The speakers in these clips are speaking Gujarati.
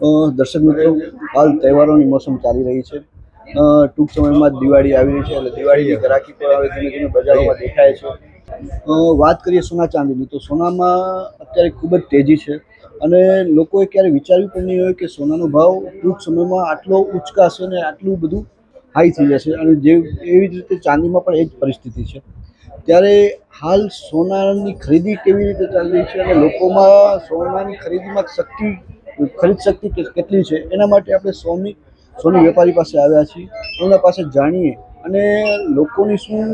દર્શક મિત્રો હાલ તહેવારોની મોસમ ચાલી રહી છે. ટૂંક સમયમાં જ દિવાળી આવી રહી છે એટલે દિવાળીની ગ્રાહકી પણ હવે ધીમે ધીમે બજારોમાં દેખાય છે. વાત કરીએ સોના ચાંદીની તો સોનામાં અત્યારે ખૂબ જ તેજી છે અને લોકોએ ક્યારે વિચાર્યું પણ નહીં હોય કે સોનાનો ભાવ ટૂંક સમયમાં આટલો ઉચકાશે અને આટલું બધું હાઈ થઈ જશે અને જે એવી જ રીતે ચાંદીમાં પણ એ જ પરિસ્થિતિ છે. ત્યારે હાલ સોનાની ખરીદી કેવી રીતે ચાલી રહી છે અને લોકોમાં સોનાની ખરીદીમાં શક્તિ ખરીદ શક્તિ કેટલી છે, એના માટે આપણે સોની સોની વેપારી પાસે આવ્યા છીએ. એમના પાસે જાણીએ અને લોકોની શું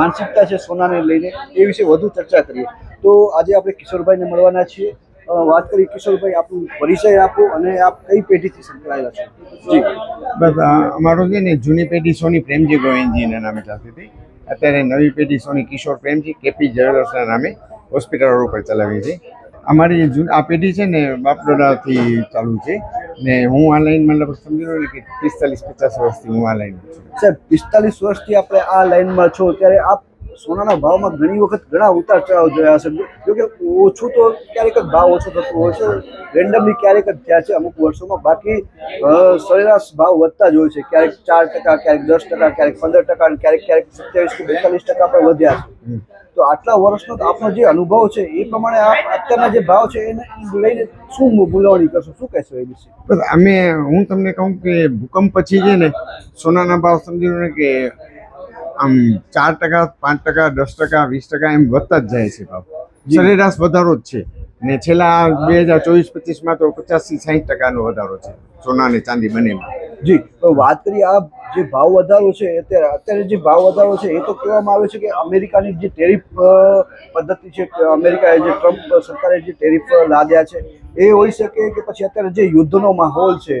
માનસિકતા છે સોનાને લઈને એ વિશે વધુ ચર્ચા કરીએ. તો આજે આપણે કિશોરભાઈને મળવાના છીએ. વાત કરીએ કિશોરભાઈ આપણું પરિચય આપો અને આપ કઈ પેઢીથી સંકળાયેલા છો? જી. બસ અમારો છે ને જૂની પેઢી સોની પ્રેમજી ગોવિંદજીના નામે ચાલતી હતી. અત્યારે નવી પેઢી સોની કિશોર પ્રેમજી કેપી જ્વેલર્સના નામે હોસ્પિટલ રોડ ચલાવી છે. અમારી જૂન આ પેઢી છે ને બાપડોડાથી ચાલુ છે. ને હું આ લાઈન મતલબ સમજી લો કે પિસ્તાલીસ પચાસ વર્ષથી હું આ લાઈન સાહેબ પિસ્તાલીસ વર્ષથી આપણે આ લાઈનમાં છો ત્યારે આપ સોનાના ભાવમાં ઘણી વખત ઘણા ઉતાર ચઢાવ જોયા હશે. જો કે ઓછું તો ક્યારેક જ ભાવ ઓછો થતો હોય છે. રેન્ડમલી ક્યારેક જ થયા છે. અમુક વર્ષોમાં બાકી સરેરાશ ભાવ વધતા જ હોય છે. ક્યારેક ચાર ટકા ક્યારેક દસ ટકા ક્યારેક પંદર ટકા અને ક્યારેક ક્યારેક સત્યાવીસ કે બેતાલીસ ટકા પણ વધ્યા છે. તો આટલા વર્ષનો આપનો જે અનુભવ છે એ પ્રમાણે આપ અત્યારના જે ભાવ છે એને લઈને શું મૂલવણી કરશો? શું કહેશો એ વિશે? બસ અમે હું તમને કહું કે ભૂકંપ પછી છે ને સોનાના ભાવ સમજી લો ને કે આમ ચાર ટકા પાંચ ટકા દસ ટકા વીસ ટકા એમ વધતા જ જાય છે ભાવ. સરેરાશ વધારો જ છે. ને છેલ્લા બે હજાર ચોવીસ પચીસમાં તો પચાસથી સાઠ ટકાનો વધારો છે સોના અને ચાંદી બંનેમાં. જી. વાત કરીએ આ જે ભાવ વધારો છે અત્યારે અત્યારે જે ભાવ વધારો છે એ તો કહેવામાં આવે છે કે અમેરિકાની જે ટેરિફ પદ્ધતિ છે અમેરિકાએ જે ટ્રમ્પ સરકારે જે ટેરિફ લાદ્યા છે એ હોઈ શકે કે પછી અત્યારે જે યુદ્ધનો માહોલ છે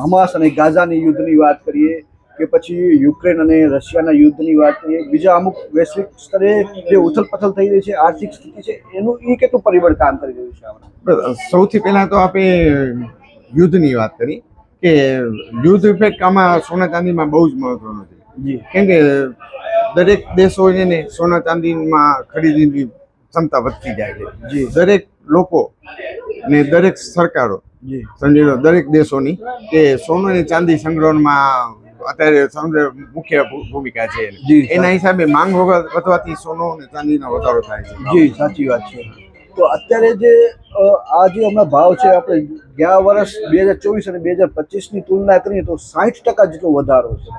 હમાસ અને ગાઝાની યુદ્ધની વાત કરીએ કે પછી યુક્રેન અને રશિયાના યુદ્ધની વાત કરીએ બીજા અમુક વૈશ્વિક સ્તરે જે ઉથલપથલ થઈ રહી છે આર્થિક સ્થિતિ છે એનું એ કેટલું પરિબળ કામ કરી રહ્યું છે સૌથી પહેલાં તો આપણે યુદ્ધની વાત કરી કે યુદ્ધ ઇફેક્ટ આમાં સોના ચાંદીમાં બહુ જ મહત્વનો છે. જી. કેમ કે દરેક દેશો છે ને સોના ચાંદીમાં ખરીદીની ક્ષમતા વધતી જાય છે. જી. દરેક લોકો ને દરેક સરકારો જી. સમજી લો દરેક દેશોની કે સોનું અને ચાંદી સંગ્રહમાં અત્યારે સંગ્રહ મુખ્ય ભૂમિકા છે. એના હિસાબે માંગ વગર વધવાથી સોનું અને ચાંદીનો વધારો થાય છે. જી સાચી વાત છે. તો અત્યારે જે આ જે હમણાં ભાવ છે આપણે ગયા વર્ષ બે હજાર ચોવીસ અને બે હજાર પચીસની તુલના કરીએ તો સાઠ ટકા જેટલો વધારો છે.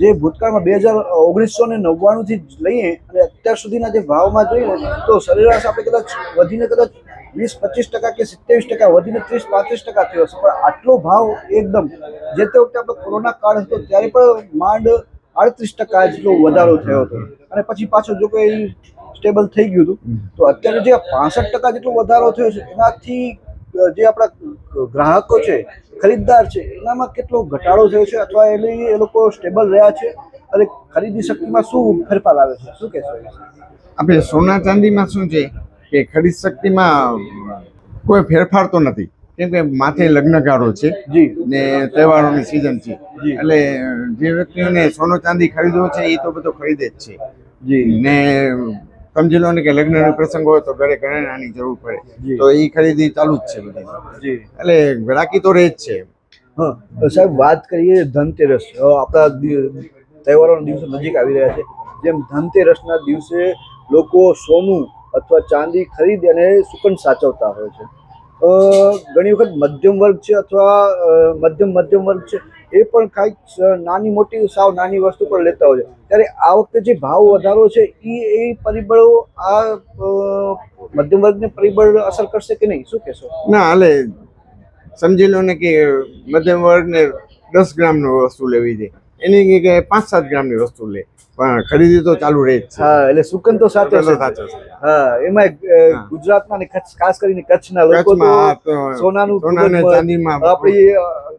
જે ભૂતકાળમાં બે હજાર ઓગણીસો ને નવ્વાણુંથી લઈએ અને અત્યાર સુધીના જે ભાવમાં જોઈએ તો સરેરાશ આપણે કદાચ વધીને કદાચ વીસ, પચીસ ટકા કે સિત્તેવીસ ટકા, વધીને ત્રીસ, પાંત્રીસ ટકા થયો છે. પણ આટલો ભાવ એકદમ, જે તે વખતે આપણે કોરોના કાળ હતો ત્યારે પણ માંડ આડત્રીસ ટકા જેટલો વધારો થયો હતો. અને પછી પાછો જો કોઈ સ્ટેબલ થઈ ગયું હતું. તો અત્યારે જે પાસઠ ટકા જેટલો વધારો થયો છે એનાથી જે આપણા ગ્રાહકો છે ખરીદદાર છે એનામાં કેટલો ઘટાડો થયો છે અથવા એને એ લોકો સ્ટેબલ રહ્યા છે અને ખરીદી શક્તિમાં શું ફેરફાર આવે છે? શું કહેશો? આપણે સોના ચાંદીમાં શું છે કે ખરીદ શક્તિમાં કોઈ ફેરફાર તો નથી. કેમ કે માથે લગ્નગાળો છે ને તહેવારોની સિઝન છે. એટલે જે વ્યક્તિઓને સોનો ચાંદી ખરીદવો છે એ તો બધો ખરીદે જ છે. જી. ને સમજી લો ને કે લગ્નનો પ્રસંગ હોય તો ઘરે ઘરેણાની જરૂર પડે. તો એ ખરીદી ચાલુ જ છે બધી. એટલે ગ્રાહકી તો રહે જ છે. હા તો સાહેબ વાત કરીએ ધનતેરસ. આપણા તહેવારોના દિવસો નજીક આવી રહ્યા છે. જેમ ધનતેરસના દિવસે લોકો સોનું અથવા ચાંદી ખરીદી અને સુકન સાચવતા હોય છે. ઘણી વખત મધ્યમ વર્ગ છે અથવા મધ્યમ મધ્યમ વર્ગ છે, એ પણ કાંઈક નાની મોટી સાવ નાની વસ્તુ પણ લેતા હોય છે. ત્યારે આ વખતે જે ભાવ વધારો છે એ એ પરિબળો આ મધ્યમ વર્ગને પરિબળ અસર કરશે કે નહીં? શું કહેશો? ના, હાલે, સમજી લો ને કે મધ્યમ વર્ગને દસ ગ્રામનો વસ્તુ લેવી છે. એની જગ્યાએ પાંચ સાત ગ્રામની વસ્તુ લે. પણ ખરીદી તો ચાલુ રહે જ છે. હા એટલે સુકન તો સાથે. સાચો છે. હા એમાં ગુજરાતમાં ને કચ્છ ખાસ કરીને કચ્છના લોકો તો સોનાનું ખૂબ સોના જ અને મહત્વ- ચાંદીમાં આપણી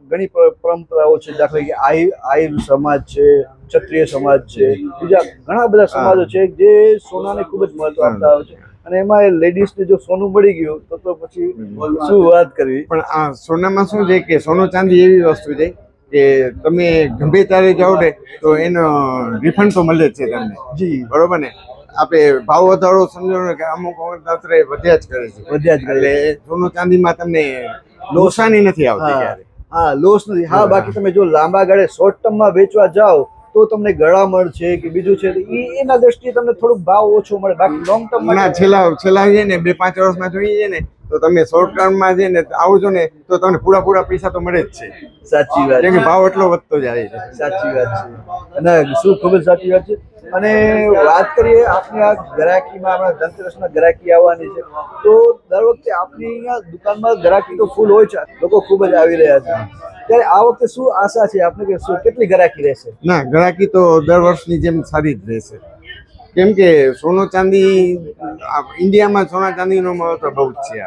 ઘણી પરંપરાઓ છે. દાખલા કે આહિર આહિર સમાજ છે ક્ષત્રિય સમાજ છે બીજા ઘણા બધા સમાજો છે જે સોનાને ખૂબ જ મહત્વ આપતા હોય છે. અને એમાં લેડીઝને જો સોનું મળી ગયું તો તો પછી શું વાત કરવી? પણ આ સોનામાં શું છે કે સોનું ચાંદી એવી વસ્તુ છે કે તમે ગમે ત્યારે જાઓ ને તો એનો રિફંડ તો મળે જ છે તમને. જી. બરોબર ને? આપણે ભાવ વધારો સમજો ને કે અમુક અમુક દાત્રે વધ્યા જ કરે છે. વધ્યા જ કરે એટલે સોનું ચાંદીમાં તમને નુકસાની નથી આવતી ક્યારે. હા લોસ નથી. હા. બાકી તમે જો લાંબા ગાળે શોર્ટ ટર્મમાં વેચવા જાઓ તો તમને ગળામણ છે કે બીજું છે ઈ એના દ્રષ્ટિએ તમને થોડુંક ભાવ ઓછો મળે. બાકી લોંગ ટર્મમાં ના છેલ્લા છેલ્લા છે ને બે પાંચ વર્ષમાં જોઈએ છે ને તો તમે શોર્ટ ટર્મમાં છે ને આવજો ને તો તમને પૂરા પૂરા પૈસા તો મળે જ છે. સાચી વાત કે ભાવ એટલો વધતો જાય છે. સાચી વાત છે. અને શું ખૂબ જ સાચી વાત છે? અને વાત કરીએ આપની આ ગ્રાહકીમાં આપણા ધનતેરસના ગ્રાહકી આવવાની છે. તો દર વખતે આપની અહીંયા દુકાનમાં ગ્રાહકી તો ફૂલ હોય છે. લોકો ખૂબ જ આવી રહ્યા છે. ત્યારે આ વખતે શું આશા છે આપને કે શું કેટલી ગ્રાહકી રહેશે? ના ગ્રાહકી તો દર વર્ષની જેમ સારી જ રહેશે. કેમ કે સોનું ચાંદી આ ઇન્ડિયામાં સોના ચાંદીનો મહત્વ બહુ જ છે.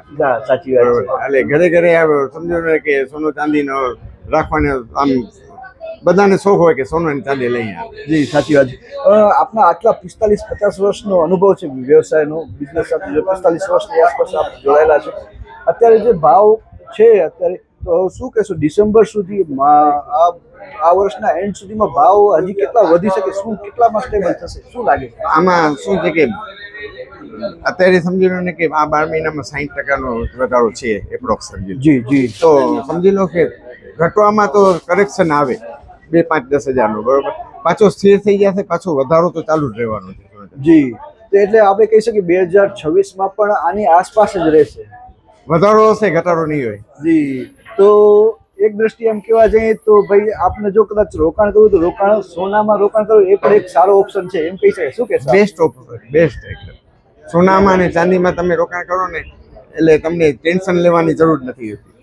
સાચી વાત એટલે ઘરે ઘરે સમજો ને કે સોનું ચાંદીનો રાખવાનો આમ બધાને શોખ હોય કે સોનું ચાંદી લઈ આવે. જી સાચી વાત આપના આટલા પિસ્તાલીસ પચાસ વર્ષનો અનુભવ છે વ્યવસાયનો બિઝનેસ સાથે પિસ્તાલીસ વર્ષની આસપાસ આપ જોડાયેલા છે. અત્યારે જે ભાવ છે અત્યારે તો શું કહેશો ડિસેમ્બર સુધી આ આ વર્ષના એન્ડ સુધીમાં ભાવ હજી કેટલા વધી શકે શું કેટલામાં સ્ટેબલ થશે શું લાગે? આમાં શું છે કે અત્યારે સમજી લો ને કે આ બાર મહિનામાં સાહીઠ ટકાનો વધારો છે એપ્રોક્સ સમજી જી જી. તો સમજી લો કે ઘટવામાં તો કરેક્શન આવે બે પાંચ દસ હજારનો બરોબર? પાછો સ્થિર થઈ જશે પાછો વધારો તો ચાલુ જ રહેવાનો છે. જી. તો એટલે આપણે કહી શકીએ બે હજાર છવ્વીસમાં પણ આની આસપાસ જ રહેશે. વધારો હશે ઘટાડો નહીં હોય. જી. તો એક દ્રષ્ટિએ એમ કહેવા જઈએ તો ભાઈ આપને જો કદાચ રોકાણ કરવું તો રોકાણ સોનામાં રોકાણ કરવું એ પણ એક સારો ઓપ્શન છે એમ કહી શકાય. શું કે બેસ્ટ ઓપ્શન બેસ્ટ એકદમ. સોનામાં અને ચાંદીમાં તમે રોકાણ કરો ને એટલે તમને ટેન્શન લેવાની જરૂર નથી હોતી.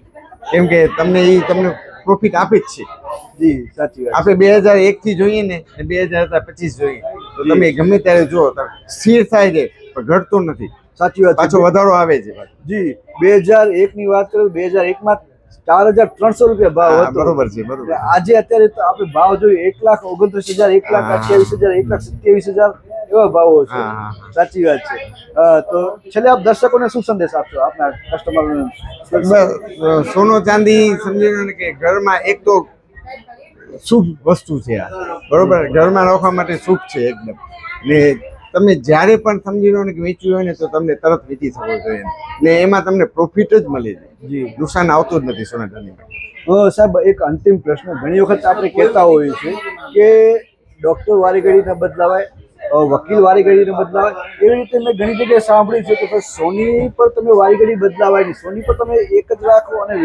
કેમ કે તમને એ તમને પ્રોફિટ આપે જ છે. જી સાચી વાત. આપણે બે હજાર એક થી જોઈએ ને બે હજાર પચીસ જોઈએ. તો તમે ગમે ત્યારે જુઓ સ્થિર થાય છે પણ ઘટતું નથી. સાચી વાત પાછો વધારો આવે છે. જી બે હજાર એક ની વાત કરું બે હજાર એકમાં ચાર હજાર ત્રણસો રૂપિયા ભાવ હતો. બરોબર છે બરોબર આજે અત્યારે તો આપણે ભાવ જોઈએ એક લાખ ઓગણત્રીસ હજાર એક લાખ અઠ્યાવીસ હજાર એક લાખ સત્યાવીસ હજાર એવા ભાવો છે. સાચી વાત છે. તો છેલ્લે આપ દર્શકોને શું સંદેશ આપશો આપના કસ્ટમરોને સોનો ચાંદી સમજી ને કે ઘરમાં એક તો શુભ વસ્તુ છે આ. બરોબર? ઘરમાં રાખવા માટે શુભ છે એકદમ. ને તમે જ્યારે પણ સમજી લો ને કે વેચ્યું હોય ને તો તમને તરત વેચી શકો છો એટલે ને એમાં તમને પ્રોફિટ જ મળી જાય. જી. નુકસાન આવતું જ નથી સોના ચાંદીમાં સાહેબ એક અંતિમ પ્રશ્ન. ઘણી વખત આપણે કહેતા હોઈએ છીએ કે ડૉક્ટર વારી ઘડીને બદલાવાય વકીલ વારી ઘડીને બદલાવાય. એવી રીતે મેં ઘણી જગ્યાએ સાંભળ્યું છે કે સોની પર તમે વારી ઘડી બદલાવાય નહીં. સોની પર તમે એક જ રાખો અને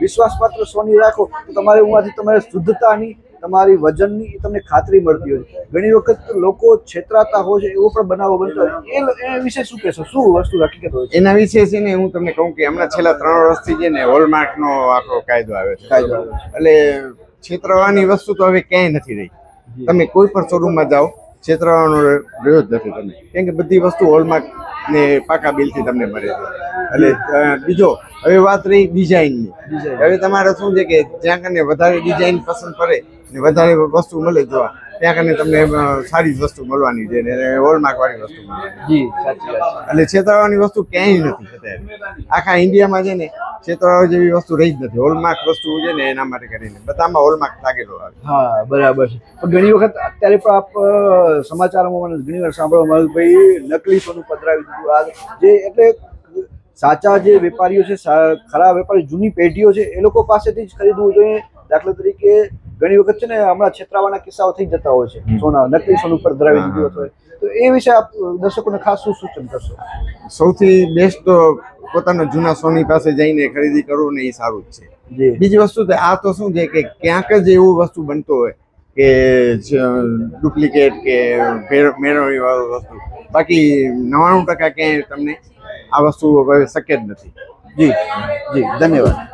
વિશ્વાસપાત્ર સોની રાખો તો તમારે એમાંથી તમારે શુદ્ધતાની તમારી વજનની તમને ખાતરી મળતી હોય ઘણી વખત લોકો છેતરાતા હોય છે એવો પણ બનાવો બનતો હોય એ વિશે શું કહેશો? શું વસ્તુ હકીકત હોય એના વિશે છે ને હું તમને કહું કે હમણાં છેલ્લા ત્રણ વર્ષથી છે ને હોલમાર્કનો આખો કાયદો આવે છે. કાયદો આવે એટલે છેતરવાની વસ્તુ તો હવે ક્યાંય નથી રહી. તમે કોઈ પણ શોરૂમમાં જાઓ છેતરવાનો રહ્યો જ નથી તમે કેમ કે બધી વસ્તુ હોલમાર્ક ને પાકા બિલથી તમને મળે છે. એટલે બીજો હવે વાત રહી ડિઝાઇનની. હવે તમારે શું છે કે જ્યાં કને વધારે ડિઝાઇન પસંદ પડે વધારે વસ્તુ મળે જોવા ત્યાં કને તમને સારી વસ્તુ મળવાની છે ને હોલમાર્ક વાળી વસ્તુ મળવાની એટલે છેતરવાની વસ્તુ ક્યાંય નથી અત્યારે. આખા ઇન્ડિયામાં છે ને છેતરવા જેવી વસ્તુ રહી જ નથી. હોલમાર્ક વસ્તુ છે ને એના માટે કરીને બધામાં હોલમાર્ક લાગેલો આવે. હા બરાબર છે. પણ ઘણી વખત અત્યારે પણ આપ સમાચારોમાં મને ઘણી વાર સાંભળવા મળ્યું ભાઈ નકલી સોનું પધરાવી દીધું. આ જે એટલે સાચા જે વેપારીઓ છે ખરા વેપારી જૂની પેઢીઓ છે એ લોકો પાસેથી જ ખરીદવું જોઈએ. દાખલા તરીકે ઘણી વખત છે ને હમણાં છેતરાવાના કિસ્સાઓ થઈ જતા હોય છે. સોના નકલી સોનું પર હા, દીધું હોય તો એ વિશે આપ દર્શકોને ખાસ શું સૂચન કરશો? સૌથી બેસ્ટ પોતાના જૂના સોની પાસે જઈને ખરીદી કરવું ને એ સારું જ છે. બીજી વસ્તુ આ તો શું છે કે ક્યાંક જ એવું વસ્તુ બનતો હોય કે ડુપ્લિકેટ કે મેળવણી વાળું વસ્તુ. બાકી નવ્વાણું ટકા ક્યાંય તમને આ વસ્તુ હવે શક્ય જ નથી. જી. જી ધન્યવાદ.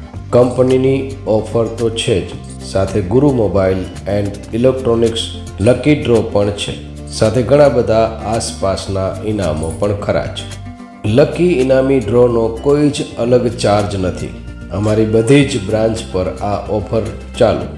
કંપનીની ઓફર તો છે જ. સાથે Guru mobile and electronics lucky draw પણ છે. સાથે ઘણા બધા આસપાસના ઇનામો પણ ખરા છે લકી ઇનામી ડ્રોનો કોઈ જ અલગ ચાર્જ નથી. અમારી બધી જ બ્રાન્ચ પર આ ઓફર ચાલુ.